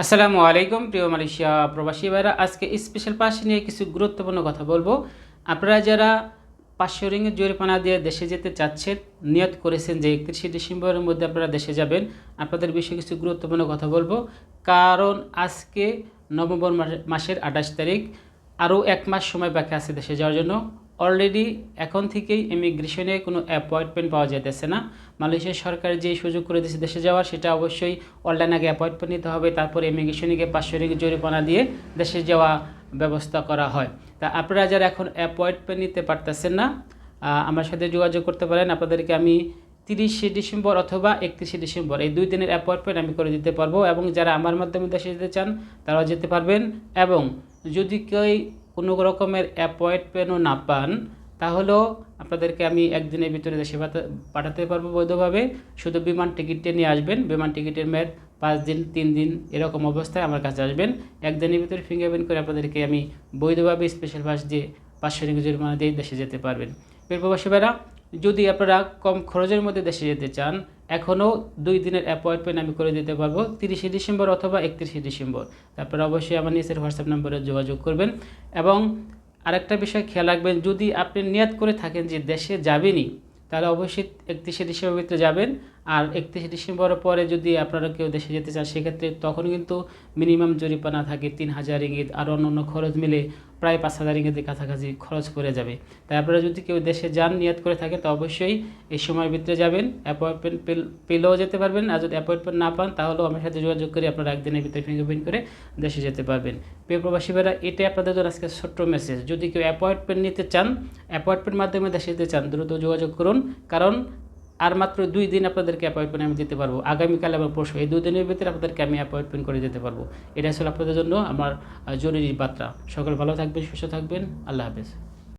আসসালামু আলাইকুম, প্রিয় মালয়েশিয়া প্রবাসী ভাইরা। আজকে স্পেশাল পাস নিয়ে কিছু গুরুত্বপূর্ণ কথা বলব। আপনারা যারা পাঁচশো রিঙ্গের জরিমানা দিয়ে দেশে যেতে চাচ্ছেন, নিয়ত করেছেন যে একত্রিশে ডিসেম্বরের মধ্যে আপনারা দেশে যাবেন, আপনাদের বিষয়ে কিছু গুরুত্বপূর্ণ কথা বলব। কারণ আজকে নভেম্বর মাসে- মাসের আঠাশ তারিখ, আরও এক মাস সময় বাকি আছে দেশে যাওয়ার জন্য। অলরেডি এখন থেকেই ইমিগ্রেশনে কোনো অ্যাপয়েন্টমেন্ট পাওয়া যাইতেছে না। মালয়েশিয়া সরকার যে সুযোগ করে দিয়েছে দেশে যাওয়ার, সেটা অবশ্যই অনলাইন আগে অ্যাপয়েন্টমেন্ট নিতে হবে, তারপরে ইমিগ্রেশনে গিয়ে পাঁচশো রিঙ্গি জরিমানা দিয়ে দেশে যাওয়া ব্যবস্থা করা হয়। তা আপনারা যারা এখন অ্যাপয়েন্টমেন্ট নিতে পারতেছেন না আমার সাথে যোগাযোগ করতে পারেন। আপনাদেরকে আমি তিরিশে ডিসেম্বর অথবা একত্রিশে ডিসেম্বর এই দুই দিনের অ্যাপয়েন্টমেন্ট আমি করে দিতে পারব এবং যারা আমার মাধ্যমে দেশে যেতে চান, তারাও যেতে পারবেন এবং যদি কেউ কোনো রকমের অ্যাপয়েন্টমেন্টও না পান, তাহলেও আপনাদেরকে আমি একদিনের ভিতরে দেশে পাঠা- পাঠাতে পারব বৈধভাবে, শুধু বিমান টিকিটটা নিয়ে আসবেন, বিমান টিকিটের মেয়াদ পাঁচ দিন, তিন দিন এরকম অবস্থায় আমার কাছে আসবেন। একদিনের ভিতরে ফিঙ্গারপ্রিন্ট করে আপনাদেরকে আমি বৈধভাবে স্পেশাল বাস দিয়ে পাঁচশো টাকা জরিমানা দিয়ে দেশে যেতে পারবেন। প্রবাসী ভাইরা যদি আপনারা কম খরচের মধ্যে দেশে যেতে চান, এখনও দুই দিনের অ্যাপয়েন্টমেন্ট আমি করে দিতে পারব, তিরিশে ডিসেম্বর অথবা একত্রিশে ডিসেম্বর। তারপরে অবশ্যই আমার নিজের হোয়াটসঅ্যাপ নম্বরে যোগাযোগ করবেন। এবং আরেকটা বিষয় খেয়াল রাখবেন, যদি আপনি নিয়াত করে থাকেন যে দেশে যাবেনই, তাহলে অবশ্যই একত্রিশে ডিসেম্বর ভিতরে যাবেন। আর একত্রিশে ডিসেম্বরের পরে যদি আপনারা কেউ দেশে যেতে চান, সেক্ষেত্রে তখন কিন্তু মিনিমাম জরিপানা থাকে তিন হাজার ইঙ্গিত আর অন্য অন্য খরচ মিলে প্রায় পাঁচ হাজার ইঙ্গিতের কাছাকাছি খরচ করে যাবে। তাই আপনারা যদি কেউ দেশে যান, নিয়াত করে থাকেন, তো অবশ্যই এই সময়ের ভিতরে যাবেন। অ্যাপয়েন্টমেন্ট পেলেও যেতে পারবেন। আর যদি অ্যাপয়েন্টমেন্ট না পান, তাহলেও আমার সাথে যোগাযোগ করে আপনারা একদিনের ভিতরে ফিঙ্গারপ্রিন্ট করে দেশে যেতে পারবেন। প্রিয় প্রবাসী ভাইরা, এটাই আপনাদের জন্য আজকে ছোট্ট মেসেজ যদি কেউ অ্যাপয়েন্টমেন্ট নিতে চান অ্যাপয়েন্টমেন্ট মাধ্যমে দেশে যেতে চান, দ্রুত যোগাযোগ করুন। কারণ আর মাত্র দুই দিন আপনাদেরকে অ্যাপয়েন্টমেন্ট আমি দিতে পারব। আগামীকাল এবং পরশু এই দুই দিনের ভিতরে আপনাদেরকে আমি অ্যাপয়েন্টমেন্ট করে দিতে পারব। এটা আসলে আপনাদের জন্য আমার জরুরি বার্তা। সকল ভালো থাকবেন, সুস্থ থাকবেন। আল্লাহ হাফেজ।